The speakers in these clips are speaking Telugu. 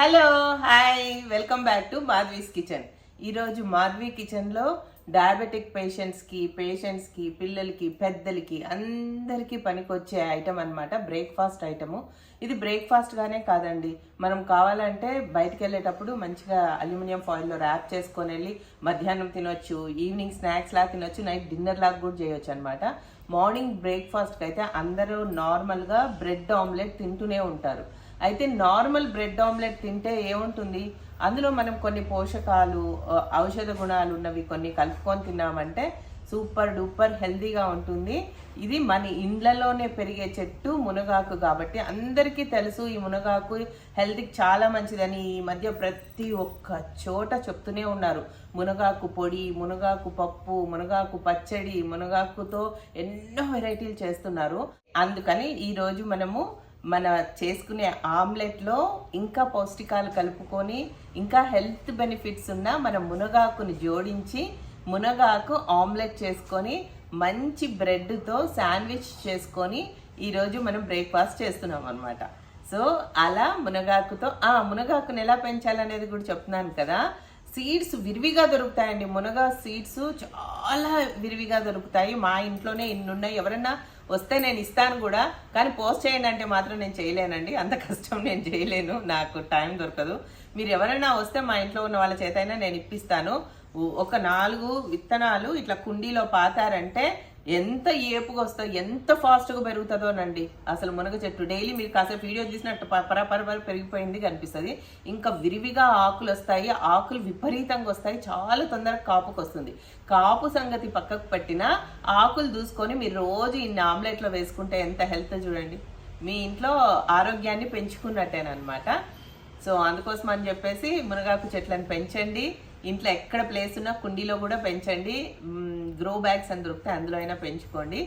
Hello hi welcome back to Madhavi's kitchen. ఈరోజు మాధవి కిచెన్లో డయాబెటిక్ పేషెంట్స్కి పేషెంట్స్కి పిల్లలకి పెద్దలకి అందరికీ పనికొచ్చే ఐటమ్ అనమాట బ్రేక్ఫాస్ట్ ఐటము ఇది బ్రేక్ఫాస్ట్గానే కాదండి. మనం కావాలంటే బయటికి వెళ్ళేటప్పుడు మంచిగా అల్యూమినియం ఫాయిల్లో ర్యాప్ చేసుకొని వెళ్ళి మధ్యాహ్నం తినొచ్చు ఈవినింగ్ స్నాక్స్ లాగా తినొచ్చు నైట్ డిన్నర్ లాగా కూడా చేయొచ్చు అనమాట మార్నింగ్ బ్రేక్ఫాస్ట్కి అయితే అందరూ నార్మల్గా బ్రెడ్ ఆమ్లెట్ తింటూనే ఉంటారు. అయితే నార్మల్ బ్రెడ్ ఆమ్లెట్ తింటే ఏముంటుంది? అందులో మనం కొన్ని పోషకాలు ఔషధ గుణాలు ఉన్నవి కొన్ని కలుపుకొని తిన్నామంటే సూపర్ డూపర్ హెల్దీగా ఉంటుంది. ఇది మన ఇండ్లలోనే పెరిగే చెట్టు మునగాకు కాబట్టి అందరికీ తెలుసు ఈ మునగాకు హెల్త్కి చాలా మంచిదని. ఈ మధ్య ప్రతి ఒక్క చోట చెప్తూనే ఉన్నారు. మునగాకు పొడి మునగాకు పప్పు మునగాకు పచ్చడి మునగాకుతో ఎన్నో వెరైటీలు చేస్తున్నారు. అందుకని ఈరోజు మనము మన చేసుకునే ఆమ్లెట్లో ఇంకా పౌష్టికాలు కలుపుకొని ఇంకా హెల్త్ బెనిఫిట్స్ ఉన్న మన మునగాకుని జోడించి మునగాకు ఆమ్లెట్ చేసుకొని మంచి బ్రెడ్తో శాండ్విచ్ చేసుకొని ఈరోజు మనం బ్రేక్ఫాస్ట్ చేస్తున్నాం అనమాట సో అలా మునగాకుతో ఆ మునగాకుని ఎలా పెంచాలనేది కూడా చెప్తున్నాను కదా. సీడ్స్ విరివిగా దొరుకుతాయండి. మునగా సీడ్స్ చాలా విరివిగా దొరుకుతాయి. మా ఇంట్లోనే ఇన్ని ఉన్నాయి ఎవరన్నా వస్తే నేను ఇస్తాను కూడా కానీ పోస్ట్ చేయండి అంటే మాత్రం నేను చేయలేనండి. అంత కష్టం నేను చేయలేను. నాకు టైం దొరకదు. మీరు ఎవరైనా వస్తే మా ఇంట్లో ఉన్న వాళ్ళ చేత అయినా నేను ఇప్పిస్తాను. ఒక నాలుగు విత్తనాలు ఇట్లా కుండీలో పాతారంటే ఎంత ఏపుగా వస్తుందో ఎంత ఫాస్ట్గా పెరుగుతుందోనండి అసలు మునగ చెట్టు. డైలీ మీరు కాసేపు వీడియో చూసినట్టు ప- పెరిగిపోయింది కనిపిస్తుంది. ఇంకా విరివిగా ఆకులు వస్తాయి ఆకులు విపరీతంగా వస్తాయి చాలా తొందరగా కాపుకు వస్తుంది. కాపు సంగతి పక్కకు పట్టిన ఆకులు దూసుకొని మీరు రోజు ఇన్ని ఆమ్లెట్లో వేసుకుంటే ఎంత హెల్త్ చూడండి. మీ ఇంట్లో ఆరోగ్యాన్ని పెంచుకున్నట్టేనమాట సో అందుకోసం అని చెప్పేసి మునగాకు చెట్లను పెంచండి. ఇంట్లో ఎక్కడ ప్లేస్ ఉన్నా కుండీలో కూడా పెంచండి. గ్రో బ్యాగ్స్ అని దొరికితే అందులో అయినా పెంచుకోండి.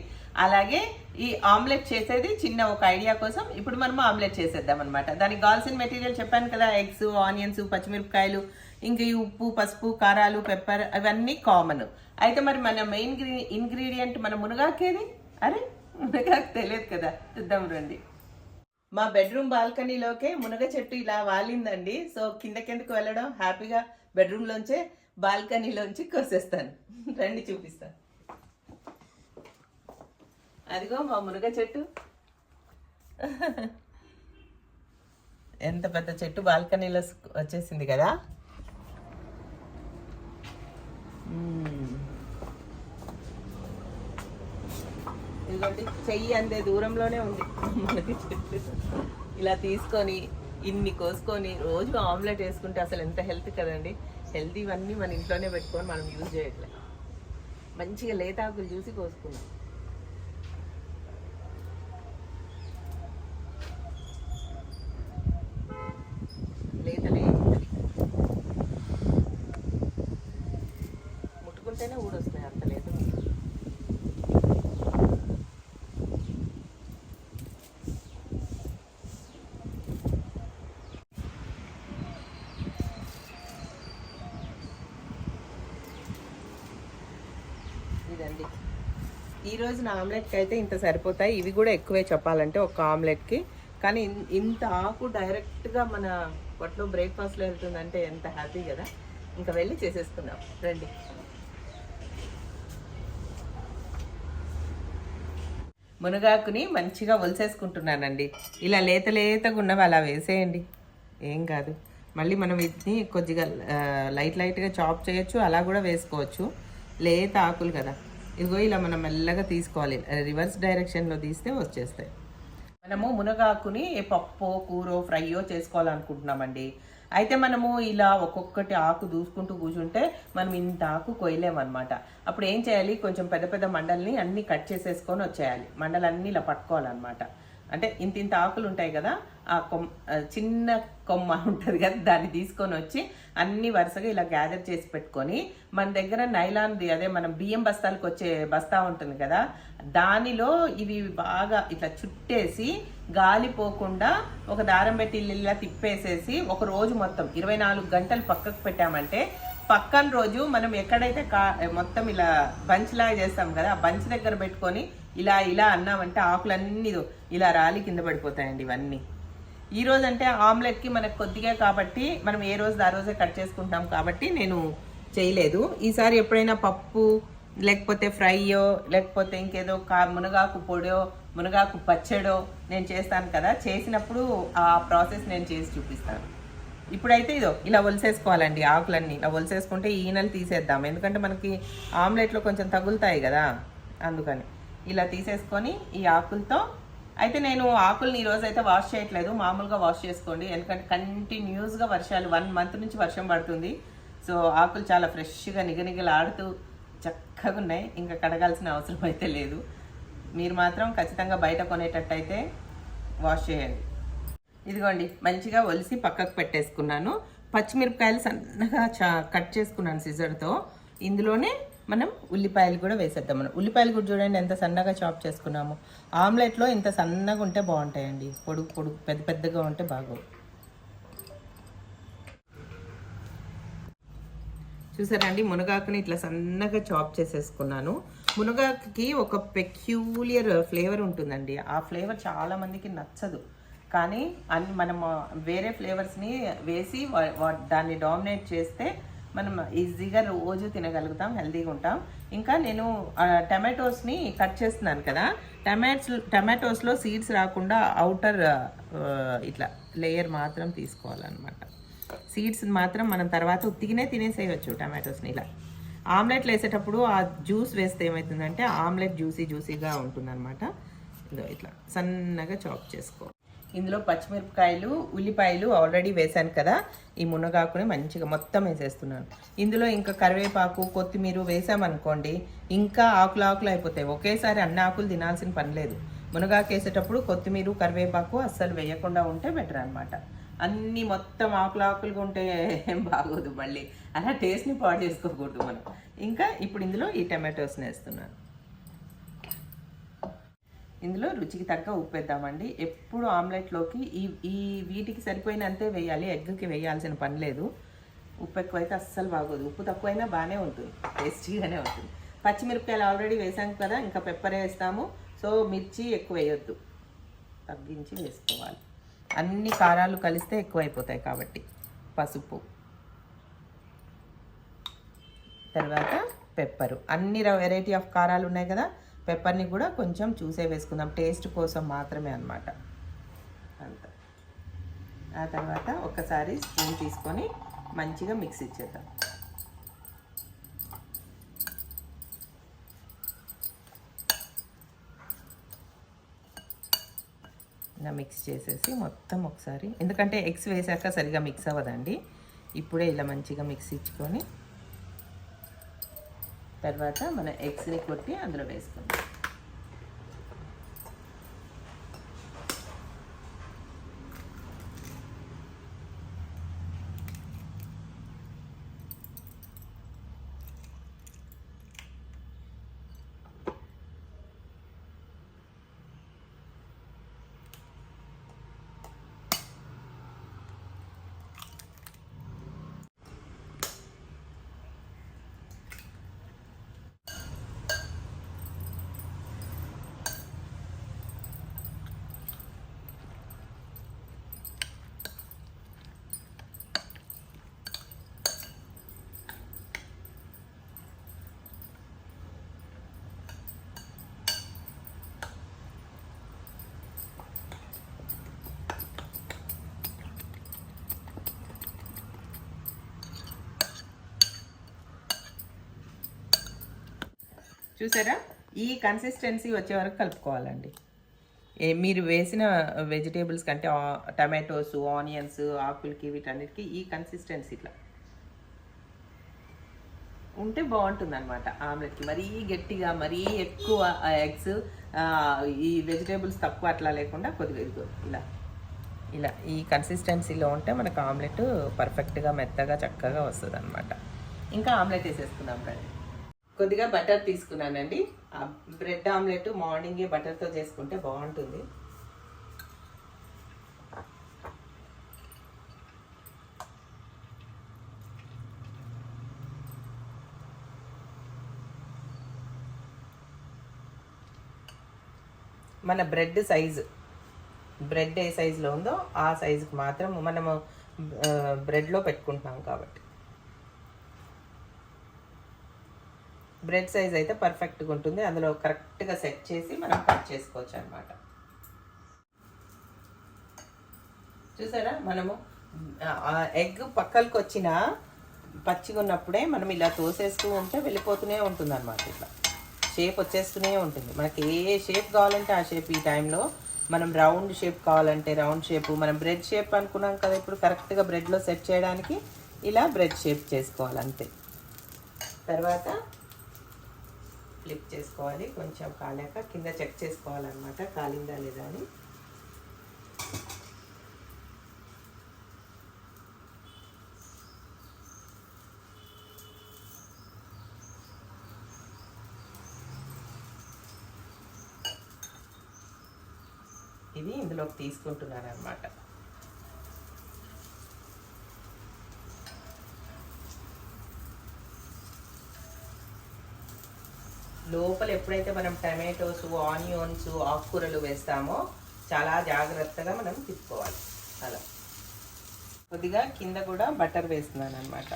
అలాగే ఈ ఆమ్లెట్ చేసేది చిన్న ఒక ఐడియా కోసం ఇప్పుడు మనం ఆమ్లెట్ చేసేద్దాం అనమాట దానికి కావాల్సిన మెటీరియల్ చెప్పాను కదా ఎగ్స్ ఆనియన్స్ పచ్చిమిరపకాయలు ఇంకా ఈ ఉప్పు పసుపు కారాలు పెప్పర్ అవన్నీ కామన్ అయితే మరి మన మెయిన్ ఇంగ్రీడియంట్ మన మునగాకేది? అరే మునగాకు తెలియదు కదా. చూద్దాం రండి. మా బెడ్రూమ్ బాల్కనీలోకే మునగ చెట్టు ఇలా వాలిందండి. సో కిందకెందుకు వెళ్ళడం? హ్యాపీగా బెడ్రూమ్లోంచే బాల్కనీలోంచి కోసేస్తాను. రండి చూపిస్తాను అదిగో మా మునగ చెట్టు. ఎంత పెద్ద చెట్టు బాల్కనీలో వచ్చేసింది కదా? ఇదిగోండి చెయ్యి అందే దూరంలోనే ఉంది. మనకి చెట్టు. ఇలా తీసుకొని ఇన్ని కోసుకొని రోజు ఆమ్లెట్ వేసుకుంటే అసలు ఎంత హెల్త్ కదండి? హెల్తీ ఇవన్నీ మన ఇంట్లోనే పెట్టుకొని మనం యూజ్ చేయట్లేదు మంచిగా లేతాకులు చూసి కోసుకున్నాం లేత లేత ముట్టుకుంటేనే ఊడొస్తున్నాయి అంత లేత ఇదండి ఈ నా ఆమ్లెట్కి అయితే ఇంత సరిపోతాయి. ఇవి కూడా ఎక్కువే చెప్పాలంటే ఒక ఆమ్లెట్కి. కానీ ఇన్- ఇంత ఆకు డైరెక్ట్గా మన పొట్లో బ్రేక్ఫాస్ట్లో వెళ్తుందంటే ఎంత హ్యాపీ కదా. ఇంకా వెళ్ళి చేసేసుకుందాం. రండి. మునగాకుని మంచిగా ఒలిసేసుకుంటున్నానండి. ఇలా లేత లేతగా ఉన్నవి అలా వేసేయండి. ఏం కాదు. మళ్ళీ మనం వీటిని కొద్దిగా లైట్ లైట్గా చాప్ చేయొచ్చు. అలా కూడా వేసుకోవచ్చు. లేత ఆకులు కదా. ఇదిగో ఇలా మనం మెల్లగా తీసుకోవాలి. రివర్స్ డైరెక్షన్లో తీస్తే వచ్చేస్తాయి. మనము మునగాకుని పప్పు కూరో ఫ్రైయో చేసుకోవాలనుకుంటున్నామండి. అయితే మనము ఇలా ఒక్కొక్కటి ఆకు దూసుకుంటూ కూర్చుంటే మనం ఇంత ఆకు కొయ్యలేమన్నమాట. అప్పుడు ఏం చేయాలి? కొంచెం పెద్ద పెద్ద మండల్ని అన్ని కట్ చేసేసుకొని వచ్చేయాలి. మండలన్నీ ఇలా పట్టుకోవాలన్నమాట. అంటే ఇంత ఇంత ఆకులు ఉంటాయి కదా ఆ కొమ్ చిన్న కొమ్మ ఉంటుంది కదా దాన్ని తీసుకొని వచ్చి అన్ని వరుసగా ఇలా గ్యాదర్ చేసి పెట్టుకొని మన దగ్గర నైలాన్ది అదే మనం బియ్యం బస్తాలకు వచ్చే బస్తా ఉంటుంది కదా దానిలో ఇవి బాగా ఇట్లా చుట్టేసి గాలి పోకుండా ఒక దారం పెట్టి ఇలా తిప్పేసేసి ఒక రోజు మొత్తం ఇరవై నాలుగు గంటలు పక్కకు పెట్టామంటే పక్కన రోజు మనం ఎక్కడైతే కా మొత్తం ఇలా బంచ్ లాగా చేస్తాం కదా ఆ బంచ్ దగ్గర పెట్టుకొని ఇలా ఇలా అన్నామంటే ఆకులన్నీ ఇలా రాలి కింద పడిపోతాయండి ఇవన్నీ. ఈ రోజు అంటే ఆమ్లెట్కి మనకు కొద్దిగా కాబట్టి మనం ఏ రోజు ఆ రోజే కట్ చేసుకుంటాం కాబట్టి నేను చేయలేదు. ఈసారి ఎప్పుడైనా పప్పు లేకపోతే ఫ్రైయో లేకపోతే ఇంకేదో కా మునగాకు పొడో మునగాకు పచ్చడో నేను చేస్తాను కదా. చేసినప్పుడు ఆ ప్రాసెస్ నేను చేసి చూపిస్తాను. ఇప్పుడైతే ఇదో ఇలా ఒలిసేసుకోవాలండి ఆకులన్నీ. ఇలా ఒలిసేసుకుంటే ఈనెలు తీసేద్దాం. ఎందుకంటే మనకి ఆమ్లెట్లో కొంచెం తగులుతాయి కదా. అందుకని. ఇలా తీసేసుకొని ఈ ఆకులతో. అయితే నేను ఆకుల్ని ఈ అయితే వాష్ చేయట్లేదు. మామూలుగా వాష్ చేసుకోండి. ఎందుకంటే కంటిన్యూస్గా వర్షాలు వన్ మంత్ నుంచి వర్షం పడుతుంది. సో ఆకులు చాలా ఫ్రెష్గా నిగనిగలాడుతూ చక్కగా ఉన్నాయి ఇంకా కడగాల్సిన అవసరం అయితే లేదు. మీరు మాత్రం ఖచ్చితంగా బయట కొనేటట్టయితే వాష్ చేయండి. ఇదిగోండి మంచిగా ఒలిసి పక్కకు పెట్టేసుకున్నాను. పచ్చిమిరపకాయలు సన్నగా చా కట్ చేసుకున్నాను సిజర్తో ఇందులోనే మనం ఉల్లిపాయలు కూడా వేసేద్దాం. మనం ఉల్లిపాయలు కూడా చూడండి ఎంత సన్నగా చాప్ చేసుకున్నాము. ఆమ్లెట్లో ఇంత సన్నగా ఉంటే బాగుంటాయండి. పొడుగు పొడుగు పెద్ద పెద్దగా ఉంటే బాగు చూసారండి మునగాకుని ఇట్లా సన్నగా చాప్ చేసేసుకున్నాను. మునగాకుకి ఒక పెక్యూలియర్ ఫ్లేవర్ ఉంటుందండి. ఆ ఫ్లేవర్ చాలామందికి నచ్చదు. కానీ అన్ని మనం వేరే ఫ్లేవర్స్ని వేసి వా- వా- దాన్ని డామినేట్ చేస్తే మనం ఈజీగా రోజు తినగలుగుతాం హెల్తీగా ఉంటాం. ఇంకా నేను ఆ, టమాటోస్ని కట్ చేస్తున్నాను కదా. టమాటోస్ టమాటోస్లో సీడ్స్ రాకుండా అవుటర్ ఇట్లా లేయర్ మాత్రం తీసుకోవాలన్నమాట. సీడ్స్ మాత్రం మనం తర్వాత ఉత్తిగినే తినేసేయచ్చు టమాటోస్ని ఇలా. ఆమ్లెట్లు వేసేటప్పుడు ఆ జ్యూస్ వేస్తే ఏమవుతుందంటే ఆమ్లెట్ జ్యూసీ జ్యూసీగా ఉంటుందన్నమాట. ఇదో ఇట్లా సన్నగా చాప్ చేసుకో. ఇందులో పచ్చిమిరపకాయలు ఉల్లిపాయలు ఆల్రెడీ వేశాను కదా. ఈ మునగాకుని మంచిగా మొత్తం వేసేస్తున్నాను. ఇందులో ఇంకా కరివేపాకు కొత్తిమీర వేసామనుకోండి ఇంకా ఆకులు ఆకులు అయిపోతాయి. ఒకేసారి అన్ని ఆకులు తినాల్సిన పని లేదు. మునగాకు వేసేటప్పుడు కొత్తిమీర కరివేపాకు అస్సలు వేయకుండా ఉంటే బెటర్ అనమాట అన్నీ మొత్తం ఆకులు ఆకులుగా ఉంటే ఏం బాగోదు మళ్ళీ. అలా టేస్ట్ని పాడు చేసుకోకూడదు మనం. ఇంకా ఇప్పుడు ఇందులో ఈ టమాటోస్ని వేస్తున్నాను. ఇందులో రుచికి తగ్గ ఉప్పు వేద్దామండి ఎప్పుడు ఆమ్లెట్లోకి ఈ ఈ వీటికి సరిపోయినంతే వేయాలి ఎగ్కి వేయాల్సిన పని లేదు. ఉప్పు ఎక్కువైతే అస్సలు బాగోదు. ఉప్పు తక్కువైనా బాగానే ఉంటుంది. టేస్టీగానే ఉంటుంది. పచ్చిమిరపకాయలు ఆల్రెడీ వేసాం కదా ఇంకా పెప్పర్ వేస్తాము. సో మిర్చి ఎక్కువ వేయొద్దు. తగ్గించి వేసుకోవాలి. అన్ని కారాలు కలిస్తే ఎక్కువైపోతాయి కాబట్టి పసుపు. తర్వాత పెప్పరు. అన్ని వెరైటీ ఆఫ్ కారాలు ఉన్నాయి కదా పెప్పర్ని కూడా కొంచెం చూసే వేసుకుందాం. టేస్ట్ కోసం మాత్రమే అన్నమాట. అంత. ఆ తర్వాత ఒకసారి స్పూన్ తీసుకొని మంచిగా మిక్స్ ఇచ్చేద్దాం. ఇలా మిక్స్ చేసేసి మొత్తం ఒకసారి ఎందుకంటే ఎగ్స్ వేసాక సరిగా మిక్స్ అవ్వదండి. ఇప్పుడే ఇలా మంచిగా మిక్స్ ఇచ్చుకొని తర్వాత మనం ఎగ్స్ని కొట్టి అందులో వేసుకుందాం. చూసారా? ఈ కన్సిస్టెన్సీ వచ్చే వరకు కలుపుకోవాలండి. మీరు వేసిన వెజిటేబుల్స్ కంటే టమాటోస్ ఆనియన్స్ ఆకులకి వీటన్నిటికీ ఈ కన్సిస్టెన్సీ ఇట్లా. ఉంటే బాగుంటుంది అనమాట ఆమ్లెట్కి. మరీ గట్టిగా మరీ ఎక్కువ ఎగ్స్ ఈ వెజిటేబుల్స్ తక్కువ అట్లా లేకుండా కొద్దిగా ఇదిగో ఇలా. ఇలా ఈ కన్సిస్టెన్సీలో ఉంటే మనకు ఆమ్లెట్ పర్ఫెక్ట్గా మెత్తగా చక్కగా వస్తుంది అనమాట ఇంకా ఆమ్లెట్ వేసేసుకుందాం రండి. కొద్దిగా బటర్ తీసుకున్నానండి. ఆ బ్రెడ్ ఆమ్లెట్ మార్నింగే బటర్తో చేసుకుంటే బాగుంటుంది. మన బ్రెడ్ సైజు. బ్రెడ్ ఏ సైజులో ఉందో ఆ సైజుకి మాత్రం మనము బ్రెడ్లో పెట్టుకుంటున్నాం కాబట్టి. బ్రెడ్ సైజ్ అయితే పర్ఫెక్ట్గా ఉంటుంది. అందులో కరెక్ట్గా సెట్ చేసి మనం కట్ చేసుకోవచ్చు అనమాట చూసారా? మనము ఎగ్ పక్కలకు వచ్చిన పచ్చిగా ఉన్నప్పుడే మనం ఇలా తోసేస్తూ ఉంటే వెళ్ళిపోతూనే ఉంటుంది అనమాట ఇట్లా. షేప్ వచ్చేస్తూనే ఉంటుంది. మనకి ఏ షేప్ కావాలంటే ఆ షేప్ ఈ టైంలో మనం రౌండ్ షేప్ కావాలంటే రౌండ్ షేప్ మనం బ్రెడ్ షేప్ అనుకున్నాం కదా ఇప్పుడు కరెక్ట్గా బ్రెడ్లో సెట్ చేయడానికి ఇలా బ్రెడ్ షేప్ చేసుకోవాలంతే. తర్వాత ఫ్లిప్ చేసుకోవాలి. కొంచెం కాలాక కింద చెక్ చేసుకోవాలన్నమాట కాలిందా లేదా అని. ఇది ఇందులోకి తీసుకుంటున్నాను అనమాట లోపల ఎప్పుడైతే మనం టమాటోస్ ఆనియన్స్ ఆకుకూరలు వేస్తామో చాలా జాగ్రత్తగా మనం తిప్పుకోవాలి. అలా. కొద్దిగా కింద కూడా బటర్ వేస్తున్నాను అనమాట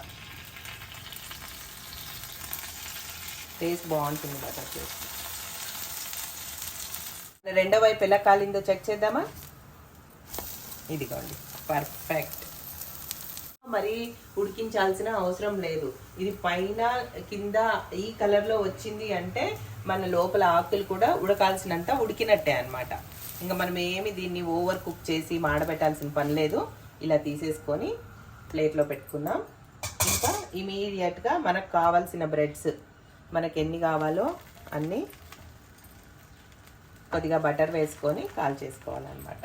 టేస్ట్ బాగుంటుంది బటర్ టేస్ట్. రెండో వైపు ఎలా కాలిందో చెక్ చేద్దామా? ఇదిగోండి పర్ఫెక్ట్. మరి ఉడికించాల్సిన అవసరం లేదు. ఇది పైన కింద ఈ కలర్లో వచ్చింది అంటే మన లోపల ఆకులు కూడా ఉడకాల్సినంత ఉడికినట్టే అనమాట ఇంకా మనం ఏమి దీన్ని ఓవర్ కుక్ చేసి మాడబెట్టాల్సిన పని లేదు. ఇలా తీసేసుకొని ప్లేట్లో పెట్టుకుందాం. ఇంకా ఇమీడియట్గా మనకు కావాల్సిన బ్రెడ్స్ మనకి ఎన్ని కావాలో అన్నీ కొద్దిగా బటర్ వేసుకొని కాల్ చేసుకోవాలన్నమాట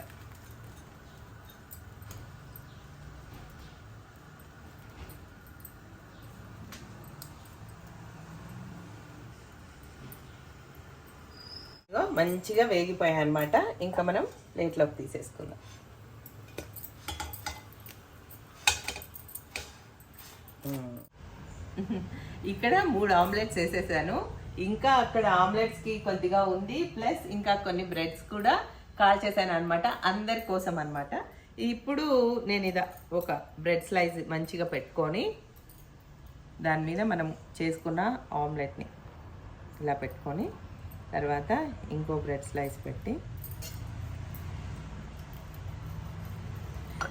ఇదిగో మంచిగా వేగిపోయాయి అనమాట ఇంకా మనం ప్లేట్లోకి తీసేసుకుందాం. ఇక్కడ మూడు ఆమ్లెట్స్ వేసేసాను. ఇంకా అక్కడ ఆమ్లెట్స్కి కొద్దిగా ఉంది. ప్లస్ ఇంకా కొన్ని బ్రెడ్స్ కూడా కాల్ చేశాను అనమాట అందరి కోసం అనమాట ఇప్పుడు నేను ఇదా ఒక బ్రెడ్ స్లైస్ మంచిగా పెట్టుకొని దాని మీద మనం చేసుకున్న ఆమ్లెట్ని ఇలా పెట్టుకొని తర్వాత ఇంకో బ్రెడ్ స్లైస్ పెట్టి.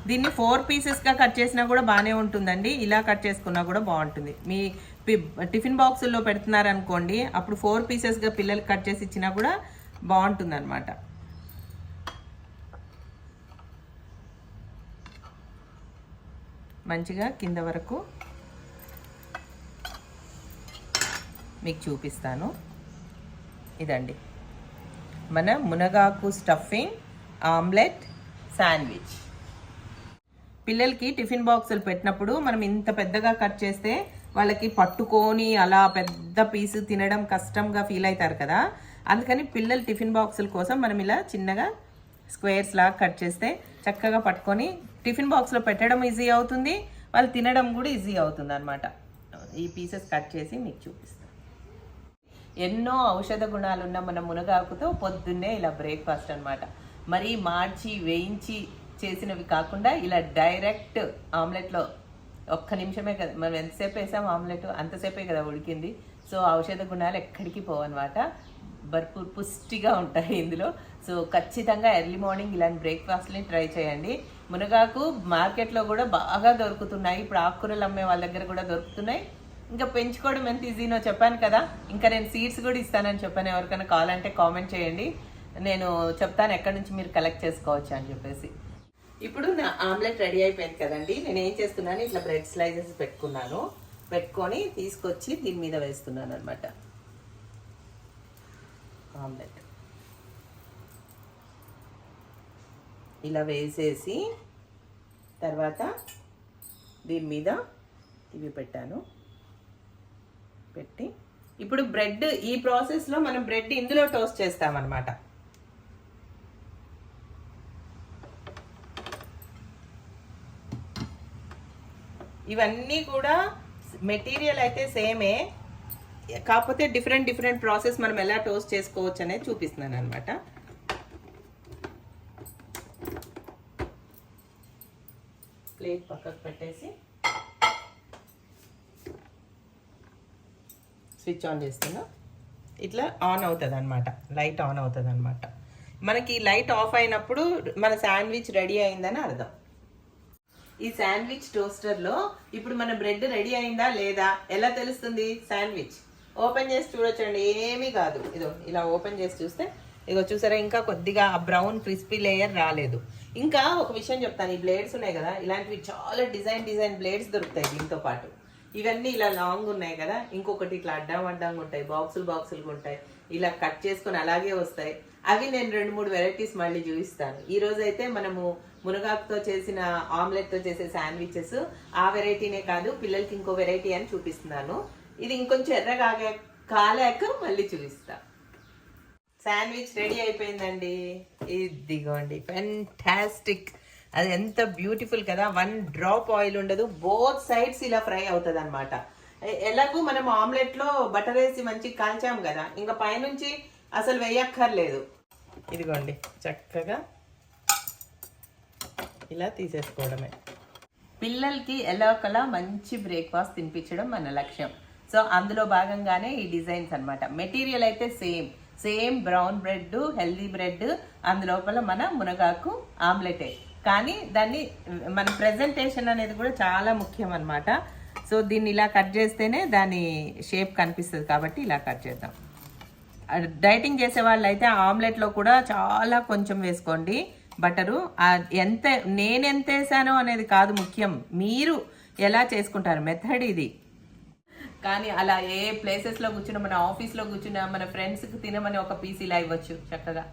దీన్ని ఫోర్ పీసెస్గా కట్ చేసినా కూడా బాగానే ఉంటుందండి. ఇలా కట్ చేసుకున్నా కూడా బాగుంటుంది. మీ పి- టిఫిన్ బాక్సుల్లో పెడుతున్నారనుకోండి అప్పుడు ఫోర్ పీసెస్గా పిల్లలకి కట్ చేసి ఇచ్చినా కూడా బాగుంటుంది అనమాట మంచిగా కింద వరకు మీకు చూపిస్తాను. ఇదండి. మన మునగాకు స్టఫింగ్ ఆమ్లెట్ శాండ్విచ్. పిల్లలకి టిఫిన్ బాక్సులు పెట్టినప్పుడు మనం ఇంత పెద్దగా కట్ చేస్తే వాళ్ళకి పట్టుకొని అలా పెద్ద పీసు తినడం కష్టంగా ఫీల్ అవుతారు కదా. అందుకని పిల్లల టిఫిన్ బాక్సుల కోసం మనం ఇలా చిన్నగా స్క్వేర్స్ లాగా కట్ చేస్తే చక్కగా పట్టుకొని టిఫిన్ బాక్స్లో పెట్టడం ఈజీ అవుతుంది. వాళ్ళు తినడం కూడా ఈజీ అవుతుంది అనమాట ఈ పీసెస్ కట్ చేసి మీకు చూపిస్తాను. ఎన్నో ఔషధ గుణాలున్న మన మునగాకుతో పొద్దున్నే ఇలా బ్రేక్ఫాస్ట్ అనమాట మరీ మార్చి వేయించి చేసినవి కాకుండా ఇలా డైరెక్ట్ ఆమ్లెట్లో ఒక్క నిమిషమే కదా మనం ఎంతసేపు వేసాం ఆమ్లెట్ అంతసేపే కదా ఉడికింది. సో ఔషధ గుణాలు ఎక్కడికి పోవన్నమాట. భర్పూర్ పుష్టిగా ఉంటాయి ఇందులో. సో ఖచ్చితంగా ఎర్లీ మార్నింగ్ ఇలాంటి బ్రేక్ఫాస్ట్ని ట్రై చేయండి. మునగాకు మార్కెట్లో కూడా బాగా దొరుకుతున్నాయి. ఇప్పుడు ఆకుకూరలు అమ్మే వాళ్ళ దగ్గర కూడా దొరుకుతున్నాయి. ఇంకా పెంచుకోవడం ఎంత ఈజీనో చెప్పాను కదా. ఇంకా నేను సీడ్స్ కూడా ఇస్తానని చెప్పాను. ఎవరికైనా కావాలంటే కామెంట్ చేయండి. నేను చెప్తాను ఎక్కడి నుంచి మీరు కలెక్ట్ చేసుకోవచ్చు అని చెప్పేసి. ఇప్పుడు నా ఆమ్లెట్ రెడీ అయిపోయింది కదండి. నేను ఏం చేస్తున్నాను? ఇట్లా బ్రెడ్ స్లైసెస్ పెట్టుకున్నాను. పెట్టుకొని తీసుకొచ్చి దీని మీద వేస్తున్నాను అనమాట ఆమ్లెట్. ఇలా వేసేసి తర్వాత దీని మీద ఇవి పెట్టాను. పెట్టి ఇప్పుడు బ్రెడ్ ఈ ప్రాసెస్లో మనం బ్రెడ్ ఇందులో టోస్ట్ చేస్తామన్నమాట. ఇవన్నీ కూడా మెటీరియల్ అయితే సేమే కాకపోతే డిఫరెంట్ డిఫరెంట్ ప్రాసెస్ మనం ఎలా టోస్ట్ చేసుకోవచ్చు అనేది చూపిస్తున్నాను అనమాట ప్లేట్ పక్కకు పెట్టేసి స్విచ్ ఆన్ చేస్తున్నా ఇట్లా ఆన్ అవుతుంది అనమాట లైట్ ఆన్ అవుతుంది అనమాట మనకి లైట్ ఆఫ్ అయినప్పుడు మన శాండ్విచ్ రెడీ అయిందని అర్థం. ఈ శాండ్విచ్ టోస్టర్లో ఇప్పుడు మన బ్రెడ్ రెడీ అయిందా లేదా? ఎలా తెలుస్తుంది శాండ్విచ్? ఓపెన్ చేసి చూడొచ్చండి. ఏమీ కాదు. ఇదో ఇలా ఓపెన్ చేసి చూస్తే ఇగో చూసారా ఇంకా కొద్దిగా ఆ బ్రౌన్ క్రిస్పీ లేయర్ రాలేదు. ఇంకా ఒక విషయం చెప్తాను. ఈ బ్లేడ్స్ ఉన్నాయి కదా ఇలాంటివి చాలా డిజైన్ డిజైన్ బ్లేడ్స్ దొరుకుతాయి దీంతో పాటు. ఇవన్నీ ఇలా లాంగ్ ఉన్నాయి కదా. ఇంకొకటి ఇట్లా అడ్డం అడ్డంగా ఉంటాయి. బాక్సులు బాక్సులుగా ఉంటాయి. ఇలా కట్ చేసుకొని అలాగే వస్తాయి. అవి నేను రెండు మూడు వెరైటీస్ మళ్ళీ చూపిస్తాను. ఈ రోజు అయితే మనము మునగాకుతో చేసిన ఆమ్లెట్తో చేసే శాండ్విచెస్ ఆ వెరైటీనే కాదు పిల్లలకి ఇంకో వెరైటీ అని చూపిస్తున్నాను. ఇది ఇంకొంచెం ఎర్రగా ఆగా- కాలాక మళ్ళీ చూపిస్తా. శాండ్విచ్ రెడీ అయిపోయిందండి. ఇదిగోండి ఫెంటాస్టిక్ అది ఎంత బ్యూటిఫుల్ కదా. వన్ డ్రాప్ ఆయిల్ ఉండదు. బోత్ సైడ్స్ ఇలా ఫ్రై అవుతుంది అనమాట ఎలాగూ మనం ఆమ్లెట్లో బటర్ వేసి మంచి కాల్చాం కదా. ఇంకా పైనుంచి అసలు వేయక్కర్లేదు. ఇదిగోండి. చక్కగా ఇలా తీసేసుకోవడమే. పిల్లలకి ఎలాకలా మంచి బ్రేక్ఫాస్ట్ తినిపించడం మన లక్ష్యం. సో అందులో భాగంగానే ఈ డిజైన్స్ అన్నమాట. మెటీరియల్ అయితే same same brown bread healthy bread అందులోపల మన మునగాకు ఆమ్లెటే కానీ దాన్ని మన ప్రెజెంటేషన్ అనేది కూడా చాలా ముఖ్యం అన్నమాట సో దీన్ని ఇలా కట్ చేస్తేనే దాని షేప్ కనిపిస్తుంది కాబట్టి ఇలా కట్ చేద్దాం. డైటింగ్ చేసే వాళ్ళు అయితే ఆమ్లెట్లో కూడా చాలా కొంచెం వేసుకోండి. బటరు ఎంత నేను ఎంత వేసానో అనేది కాదు ముఖ్యం. మీరు ఎలా చేసుకుంటారు? మెథడ్ ఇది. కానీ అలా ఏ ప్లేసెస్లో కూర్చున్నా మన ఆఫీస్లో కూర్చున్నా మన ఫ్రెండ్స్కి తినమని ఒక పీస్ ఇలా ఇవ్వచ్చు చక్కగా.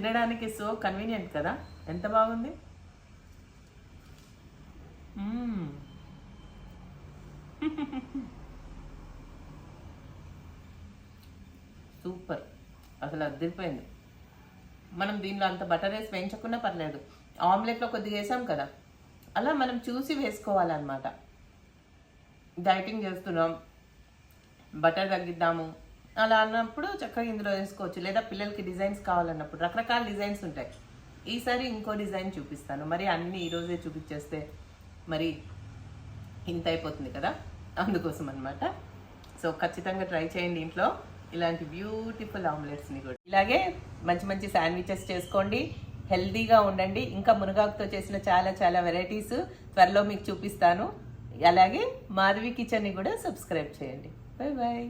తినడానికి సో కన్వీనియంట్ కదా? ఎంత బాగుంది? సూపర్. అసలు అద్దరిపోయింది మనం దీనిలో అంత బటర్ వేసి వేయించకుండా పర్లేదు. ఆమ్లెట్లో కొద్దిగా వేసాం కదా. అలా మనం చూసి వేసుకోవాలన్నమాట. డైటింగ్ చేస్తున్నాం. బటర్ తగ్గిద్దాము. అలా అన్నప్పుడు చక్కగా ఇందులో వేసుకోవచ్చు. లేదా పిల్లలకి డిజైన్స్ కావాలన్నప్పుడు రకరకాల డిజైన్స్ ఉంటాయి. ఈసారి ఇంకో డిజైన్ చూపిస్తాను. మరి అన్ని ఈరోజే చూపించేస్తే మరి ఇంత అయిపోతుంది కదా? అందుకోసం అన్నమాట. సో ఖచ్చితంగా ట్రై చేయండి ఇంట్లో. ఇలాంటి బ్యూటిఫుల్ ఆమ్లెట్స్ని కూడా. ఇలాగే మంచి మంచి శాండ్విచెస్ చేసుకోండి. హెల్దీగా ఉండండి. ఇంకా మునగాకుతో చేసిన చాలా చాలా వెరైటీస్ త్వరలో మీకు చూపిస్తాను. అలాగే మాధవి కిచెన్ని కూడా సబ్స్క్రైబ్ చేయండి. Bye bye